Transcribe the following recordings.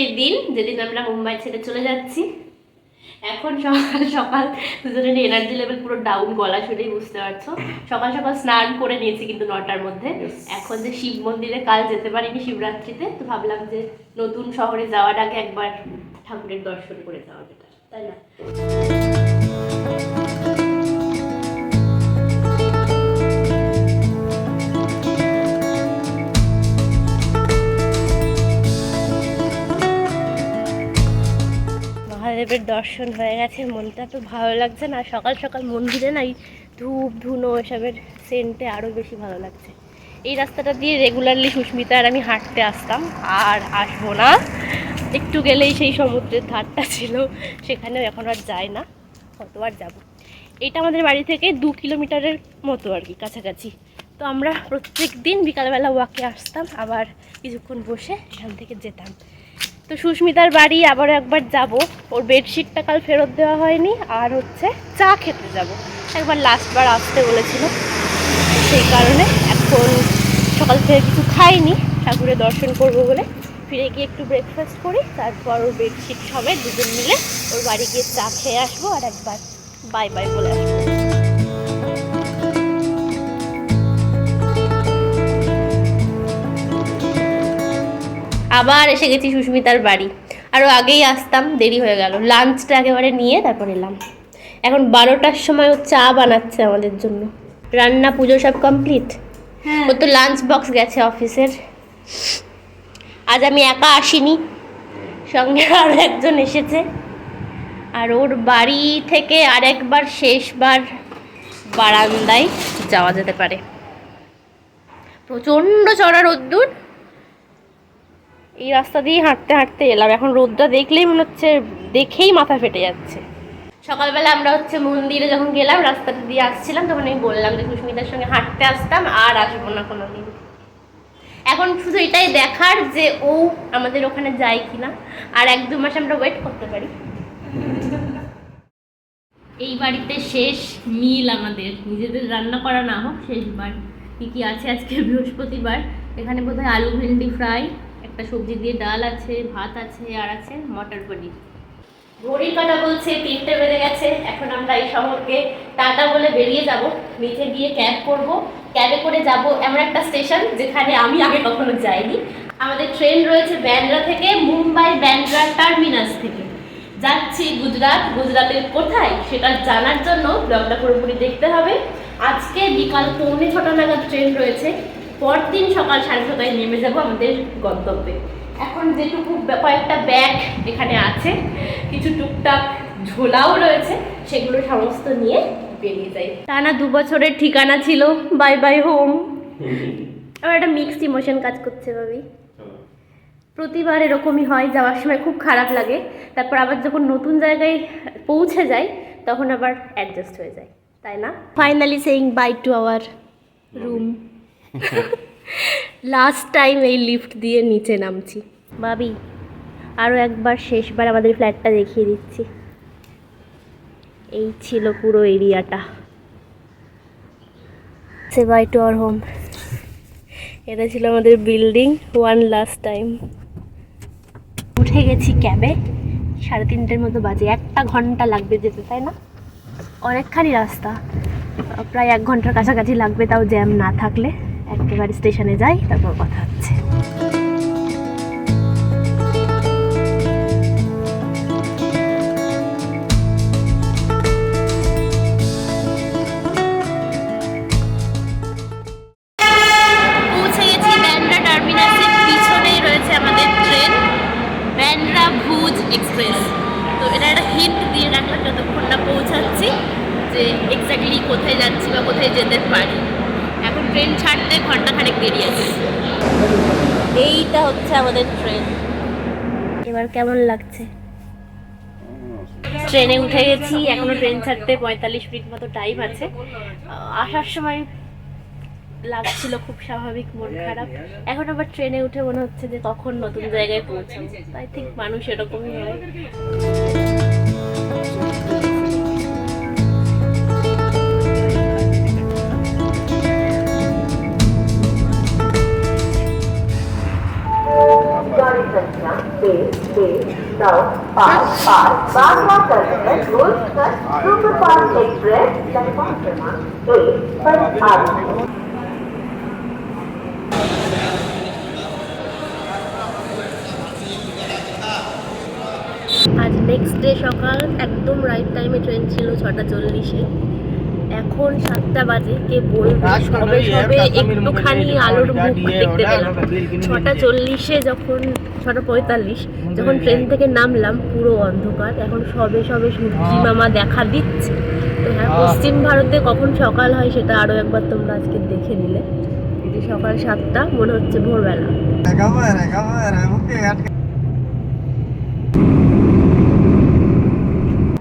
সেই দিন যেদিন আমরা মুম্বাই ছেড়ে চলে যাচ্ছি এখন সকাল সকাল দুজনের এনার্জি লেভেল পুরো ডাউন গলা শুনেই বুঝতে পারছ। সকাল সকাল স্নান করে নিয়েছি কিন্তু নটার মধ্যে। এখন যে শিব মন্দিরে কাল যেতে পারিনি শিবরাত্রিতে তো ভাবলাম যে নতুন শহরে যাওয়ার আগে একবার ঠাকুরের দর্শন করে যাওয়া বেটার তাই না? মহাদেবের দর্শন হয়ে গেছে। মনটা তো ভালো লাগছে না। সকাল সকাল মন্দিরে না এই ধূপ, ধুনো এসবের সেন্টে আরও বেশি ভালো লাগছে। এই রাস্তাটা দিয়ে রেগুলারলি সুস্মিতা আর আমি হাঁটতে আসতাম। আর আসব না। একটু গেলেই সেই সমুদ্রের ধারটা ছিল। সেখানেও এখন আর যায় না। কতবার যাব। এটা আমাদের বাড়ি থেকে দু কিলোমিটারের মতো আর কি, কাছাকাছি। তো আমরা প্রত্যেক দিন বিকালবেলা ওয়াকে আসতাম। আবার কিছুক্ষণ বসে এখান থেকে যেতাম। তো সুস্মিতার বাড়ি আবার একবার যাব। ওর বেডশিটটা কাল ফেরত দেওয়া হয়নি। আর হচ্ছে চা খেতে যাব। একবার লাস্টবার আসতে বলেছিল। সেই কারণে এখন সকাল থেকে কিছু খাইনি। ঠাকুরের দর্শন করব বলে ফিরে গিয়ে একটু ব্রেকফাস্ট করি। তারপর ওর বেডশিট সবে দুজন মিলে ওর বাড়ি গিয়ে চা খেয়ে আসব আর একবার বাই বাই বলে আসব। আবার এসে গেছি সুস্মিতার বাড়ি। আরও আগেই আসতাম দেরি হয়ে গেল। লাঞ্চটা একেবারে নিয়ে তারপর এলাম। এখন বারোটার সময় ও চা বানাচ্ছে আমাদের জন্য। রান্না পুজো সব কমপ্লিট হ্যাঁ। ও তো লাঞ্চ বক্স গেছে অফিসের আজ আমি একা আসিনি। সঙ্গে আরও একজন এসেছে। আর ওর বাড়ি থেকে আরেকবার শেষবার বারান্দায় যাওয়া যেতে পারে। প্রচণ্ড চড়া রোদ্দুর। এই রাস্তা দিয়ে হাঁটতে হাঁটতে এলাম। এখন রোদটা দেখলেই মনে হচ্ছে দেখেই মাথা ফেটে যাচ্ছে। সকালবেলা আমরা হচ্ছে মন্দিরে যখন গেলাম, রাস্তাটা দিয়ে আসছিলাম, তখন আমি বললাম যে সুস্মিতার সঙ্গে হাঁটতে আসতাম, আর আসব না কোনো দিন এখন শুধু এটাই দেখার যে ও আমাদের ওখানে যায় কিনা, আর এক দু মাস আমরা ওয়েট করতে পারি। এই বাড়িতে শেষ মিল আমাদের। নিজেদের রান্না করা না হোক শেষবার কী কী আছে আজকে বৃহস্পতিবার? এখানে বোধহয় আলু ভেন্ডি ফ্রাই একটা সবজি দিয়ে ডাল আছে, ভাত আছে, আর আছে মটর পনির। ঘড়ির কাটা বলছে, তিনটে বেজে গেছে। এখন আমরা এই শহরকে টাটা বলে বেরিয়ে যাব। নিচে গিয়ে ক্যাব করব। ক্যাবে করে যাব এমন একটা স্টেশন যেখানে আমি আগে কখনো যাইনি। আমাদের ট্রেন রয়েছে ব্যান্ড্রা থেকে, মুম্বাই ব্যান্ড্রা টার্মিনাস থেকে। যাচ্ছি গুজরাট। গুজরাটের কোথায় সেটা জানার জন্য ব্লগটা পুরোপুরি দেখতে হবে। আজকে বিকাল পৌনে ছটা নাগাদ ট্রেন রয়েছে। পরদিন সকাল সাড়ে ছটায় নেমে যাব আমাদের গন্তব্যে। এখন যেটুকু কয়েকটা ব্যাগ এখানে আছে কিছু টুকটাক ঝোলাও রয়েছে সেগুলো সমস্ত নিয়ে বেরিয়ে যাই। টানা দু বছরের ঠিকানা ছিল বাই বাই হোম আমার একটা মিক্সড ইমোশন কাজ করছে ভাবি। প্রতিবার এরকমই হয় যাওয়ার সময় খুব খারাপ লাগে। তারপর আবার যখন নতুন জায়গায় পৌঁছে যাই তখন আবার অ্যাডজাস্ট হয়ে যায় তাই না? Finally saying bye to our room last time এই লিফট দিয়ে নিচে নামছি। ভাবি আরও একবার শেষবার আমাদের ফ্ল্যাটটা দেখিয়ে দিচ্ছি। এই ছিল পুরো এরিয়াটা say bye to our home এটা ছিল আমাদের বিল্ডিং ওয়ান লাস্ট টাইম উঠে গেছি ক্যাবে সাড়ে তিনটের মতো বাজে। একটা ঘণ্টা লাগবে যেতে তাই না? অনেকখানি রাস্তা। প্রায় এক ঘণ্টার কাছাকাছি লাগবে তাও জ্যাম না থাকলে। একেবারে স্টেশনে যাই তারপর কথা হচ্ছে। এইটা হচ্ছে আমাদের ট্রেন এবার কেমন লাগছে? ট্রেনে উঠে গেছি এখনও ট্রেন ছাড়তে পঁয়তাল্লিশ মিনিট মতো টাইম আছে। আসার সময় লাগছিল খুব স্বাভাবিক মন খারাপ। এখন আবার ট্রেনে উঠে মনে হচ্ছে যে কখন নতুন জায়গায় পৌঁছে আই থিঙ্ক মানুষ এরকমই হয়। Pass, pass, Bhagwan Saraswat goes first through the past express that Panchama to first Adhana. আজ নেক্সট ডে সকাল একদম রাইট টাইমে ট্রেন ছিল ছটা চল্লিশে এখন সাতটা বাজে কে বলবে? সবে সবে একটুখানি আলোর মুখ দেখতে পেলাম। ছটা চল্লিশে যখন ছটা পঁয়তাল্লিশ যখন ট্রেন থেকে নামলাম পুরো অন্ধকার। এখন সবে সবে সূর্যি মামা দেখা দিচ্ছে। তো হ্যাঁ পশ্চিম ভারতে কখন সকাল হয় সেটা আরও একবার তোমরা আজকে দেখে নিলে। এই সকাল সাতটা মনে হচ্ছে ভোরবেলা।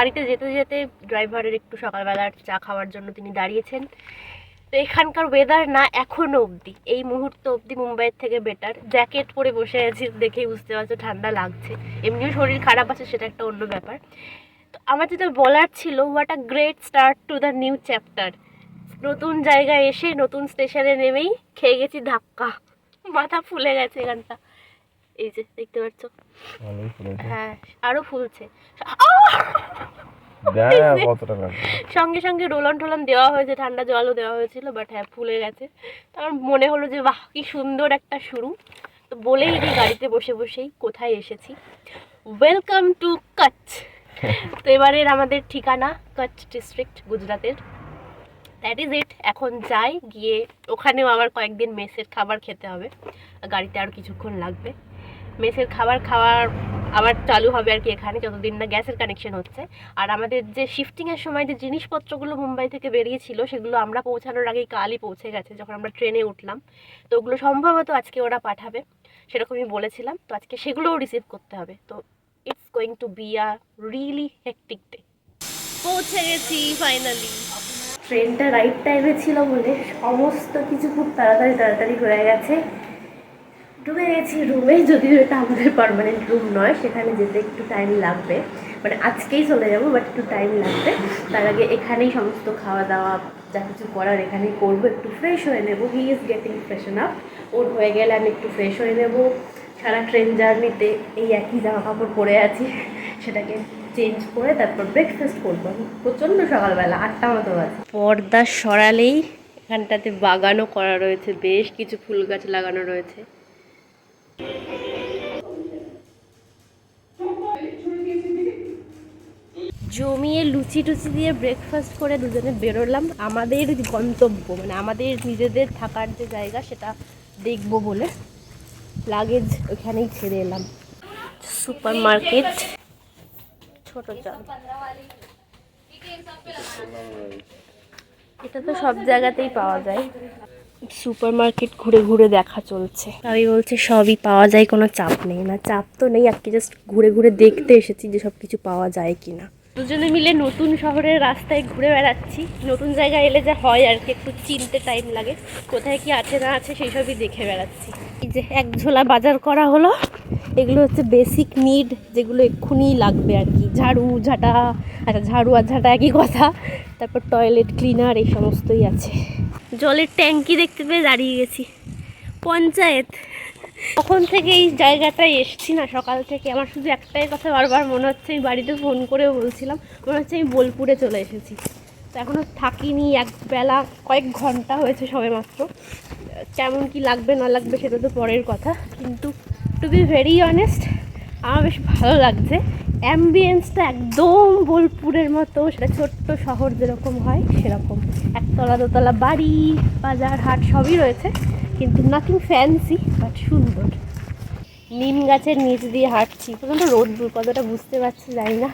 গাড়িতে যেতে যেতে ড্রাইভারের একটু সকালবেলার চা খাওয়ার জন্য তিনি দাঁড়িয়েছেন। তো এখানকার ওয়েদার না এখনও অবধি, এই মুহূর্ত অবধি মুম্বাইয়ের থেকে বেটার জ্যাকেট পরে বসে আছি দেখেই বুঝতে পারছ, ঠান্ডা লাগছে। এমনিও শরীর খারাপ আছে, সেটা একটা অন্য ব্যাপার। তো আমার যেটা বলার ছিল what a great start to the new chapter নতুন জায়গায় এসে, নতুন স্টেশনে নেমেই খেয়ে গেছি ধাক্কা। মাথা ফুলে গেছে এখানটা। এই যে দেখতে পাচ্ছ? হ্যাঁ আরও ফুলছে সঙ্গে সঙ্গে রোলন টোলন দেওয়া হয়েছে ঠান্ডা জলও দেওয়া হয়েছিল বাট হ্যাঁ ফুলে গেছে। তো আমার মনে হলো যে বাহ কি সুন্দর একটা শুরু। তো বলেই দিই গাড়িতে বসে বসেই কোথায় এসেছি। ওয়েলকাম টু কচ্ছ তো এবারের আমাদের ঠিকানা কচ্ছ ডিস্ট্রিক্ট গুজরাতের দ্যাট ইজ ইট এখন যাই গিয়ে ওখানেও আবার কয়েকদিন মেসের খাবার খেতে হবে। গাড়িতে আর কিছুক্ষণ লাগবে। মেসের খাবার খাওয়ার আবার চালু হবে আর কি এখানে, যতদিন না গ্যাসের কানেকশন হচ্ছে। আর আমাদের যে শিফটিংয়ের সময় যে জিনিসপত্রগুলো মুম্বাই থেকে বেরিয়েছিল, সেগুলো আমরা পৌঁছানোর আগেই কালই পৌঁছে গেছে, যখন আমরা ট্রেনে উঠলাম। তো ওগুলো সম্ভবত আজকে ওরা পাঠাবে, সেরকমই বলেছিলাম। তো আজকে সেগুলোও রিসিভ করতে হবে। তো it's going to be a really hectic day পৌঁছে গেছি ফাইনালি ট্রেনটা রাইট টাইমে ছিল বলে সমস্ত কিছু খুব তাড়াতাড়ি তাড়াতাড়ি হয়ে গেছে। ঢুকে গেছি রুমে যদিও এটা আমাদের পারমানেন্ট রুম নয়, সেখানে যেতে একটু টাইম লাগবে। মানে আজকেই চলে যাব বাট একটু টাইম লাগবে। তার আগে এখানেই সমস্ত খাওয়া দাওয়া যা কিছু করার এখানেই করব, একটু ফ্রেশ হয়ে নেব। He is getting freshen up ওর হয়ে গেলে আমি একটু ফ্রেশ হয়ে নেব। সারা ট্রেন জার্নিতে এই একই জামা কাপড় পরে আছি, সেটাকে চেঞ্জ করে তারপর ব্রেকফাস্ট করব। প্রচণ্ড সকালবেলা, আটটা মতো বাজে। পর্দা সরালেই এখানটাতে বাগানও করা রয়েছে, বেশ কিছু ফুল গাছ লাগানো রয়েছে। জমিয়ে লুচি টুচি দিয়ে ব্রেকফাস্ট করে দুজনে বেরোলাম। আমাদের গন্তব্য মানে আমাদের নিজেদের থাকার যে জায়গা সেটা দেখব বলে লাগেজ ওখানেই ছেড়ে এলাম। সুপার মার্কেট ছোট চাল। এটা তো সব জায়গাতেই পাওয়া যায়। সুপার মার্কেট ঘুরে ঘুরে দেখা চলছে। আমি বলছে সবই পাওয়া যায় কোনো চাপ নেই। না চাপ তো নেই আর কি জাস্ট ঘুরে ঘুরে দেখতে এসেছি যে সব কিছু পাওয়া যায় কি না দুজনে মিলে নতুন শহরের রাস্তায় ঘুরে বেড়াচ্ছি। নতুন জায়গায় এলে যা হয় আর কি একটু চিনতে টাইম লাগে। কোথায় কি আছে না আছে সেই সবই দেখে বেড়াচ্ছি। এই যে এক ঝোলা বাজার করা হলো। এগুলো হচ্ছে বেসিক নিড যেগুলো এক্ষুনি লাগবে আর কি। ঝাড়ু, ঝাঁটা আচ্ছা ঝাড়ু আর ঝাঁটা একই কথা। তারপর টয়লেট ক্লিনার এই সমস্তই আছে। জলের ট্যাঙ্কি দেখতে পেয়ে দাঁড়িয়ে গেছি। পঞ্চায়েত। তখন থেকে এই জায়গাটায় এসছি না সকাল থেকে? আমার শুধু একটাই কথা বারবার মনে হচ্ছে, আমি বাড়িতে ফোন করে বলছিলাম। মনে হচ্ছে আমি বোলপুরে চলে এসেছি। তো এখনও থাকিনি এক বেলা কয়েক ঘণ্টা হয়েছে সবে মাত্র। কেমন কি লাগবে, না লাগবে সেটা তো পরের কথা। কিন্তু টু বি ভেরি অনেস্ট আমার বেশ ভালো লাগছে। অ্যাম্বিয়েন্সটা একদম বোলপুরের মতো, সেটা ছোট্ট শহর যেরকম হয়, সেরকম। একতলা দোতলা বাড়ি, বাজার, হাট, সবই রয়েছে। কিন্তু নাথিং ফ্যান্সি বাট সুন্দর। নিম গাছের নিচ দিয়ে হাঁটছি। প্রচণ্ড রোদ কতটা বুঝতে পারছি জানি না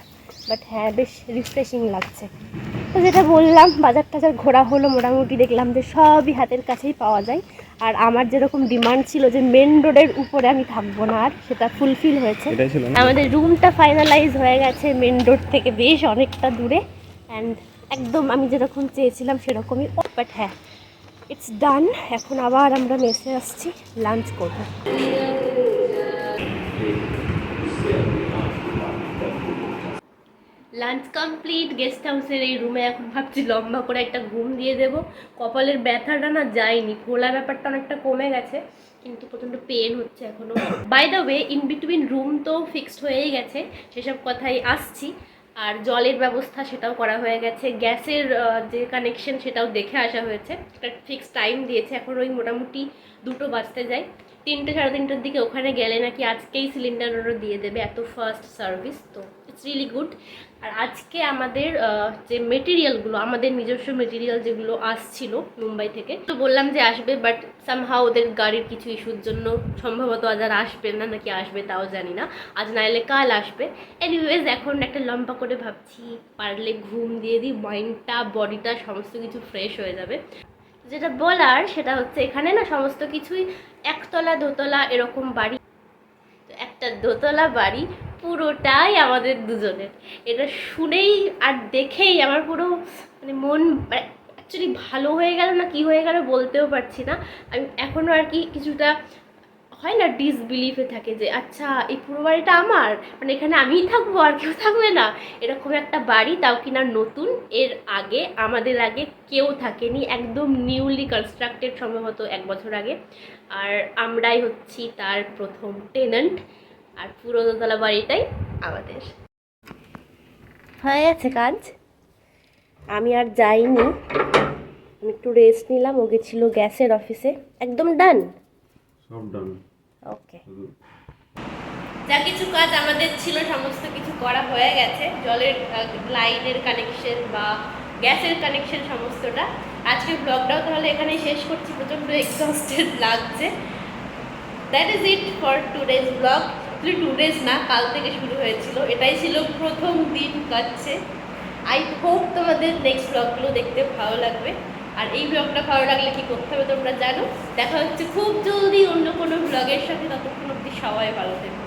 বাট হ্যাঁ বেশ রিফ্রেশিং লাগছে। তো যেটা বললাম বাজার টাজার ঘোরা হলো মোটামুটি দেখলাম যে সবই হাতের কাছেই পাওয়া যায়। আর আমার যেরকম ডিমান্ড ছিল যে মেন রোডের উপরে আমি থাকব না আর সেটা ফুলফিল হয়েছে। আমাদের রুমটা ফাইনালাইজ হয়ে গেছে মেন রোড থেকে বেশ অনেকটা দূরে। অ্যান্ড একদম আমি যেরকম চেয়েছিলাম সেরকমই বাট হ্যাঁ ইটস ডান এখন আবার আমরা মেসে আসছি লাঞ্চ করব। লাঞ্চ কমপ্লিট গেস্ট হাউসের এই রুমে এখন ভাবছি লম্বা করে একটা ঘুম দিয়ে দেব। কপালের ব্যথাটা না যায়নি ফোলা ব্যাপারটা অনেকটা কমে গেছে, কিন্তু প্রচণ্ড পেন হচ্ছে এখনও by the way in between room তো ফিক্সড হয়েই গেছে, সেসব কথাই আসছি। আর জলের ব্যবস্থা সেটাও করা হয়ে গেছে, গ্যাসের যে কানেকশন সেটাও দেখে আসা হয়েছে। একটা ফিক্সড টাইম দিয়েছে, এখন ওই মোটামুটি দুটো বাজতে যায়। তিনটে সাড়ে তিনটের দিকে ওখানে গেলে নাকি আজকেই সিলিন্ডার ওরা দিয়ে দেবে, এত ফার্স্ট সার্ভিস তো ইটস রিয়েলি গুড আর আজকে আমাদের যে মেটেরিয়ালগুলো আমাদের নিজস্ব মেটেরিয়াল যেগুলো আসছিল মুম্বাই থেকে, তো বললাম যে আসবে বাট সামহাও ওদের গাড়ির কিছু ইস্যুর জন্য সম্ভবত আজ আর আসবে না, নাকি আসবে তাও জানি না। আজ না এলে কাল আসবে। এনিওয়েজ এখন একটা লম্বা করে ভাবছি, পারলে ঘুম দিয়ে দিই মাইন্ডটা বডিটা সমস্ত কিছু ফ্রেশ হয়ে যাবে। যেটা বলার, সেটা হচ্ছে এখানে না সমস্ত কিছুই একতলা, দোতলা এরকম বাড়ি। একটা দোতলা বাড়ি পুরোটাই আমাদের দুজনের। এটা শুনেই আর দেখেই আমার পুরো মানে মন অ্যাকচুয়ালি ভালো হয়ে গেল না কি হয়ে গেল বলতেও পারছি না। আমি এখনও আর কি কিছুটা হয় না ডিসবিলিফে থাকে যে আচ্ছা এই পুরো বাড়িটা আমার? মানে এখানে আমিই থাকব আর কেউ থাকবে না? এরকম একটা বাড়ি, তাও কিনা নতুন। এর আগে, আমাদের আগে কেউ থাকেনি, একদম নিউলি কনস্ট্রাক্টেড সম্ভবত এক বছর আগে। আর আমরাই হচ্ছি তার প্রথম টেনেন্ট আর পুরো দোতলা বাড়িটাই আমাদের। হয়ে গেছে কাজ। আমি আর যাইনি। আমি একটু রেস্ট নিলাম ও গেছিল গ্যাসের অফিসে একদম ডান সব ডান ওকে যা কিছু কাজ আমাদের ছিল সমস্ত কিছু করা হয়ে গেছে। জলের লাইনের কানেকশন বা গ্যাসের কানেকশন সমস্তটা। আজকে ব্লগটাও তাহলে এখানেই শেষ করছি। প্রচণ্ড এক্সস্টেড লাগছে। That is it for today's blog two days না কাল থেকে শুরু হয়েছিল। এটাই ছিল প্রথম দিন কাটছে। আই হোপ তোমাদের নেক্সট ব্লগগুলো দেখতে ভালো লাগবে। আর এই ব্লগটা ভালো লাগলে কি করতে হবে তোমরা জানো? দেখা হচ্ছে খুব জলদি অন্য কোনো ব্লগের সাথে। ততক্ষণ অব্দি সবাই ভালো থেকো।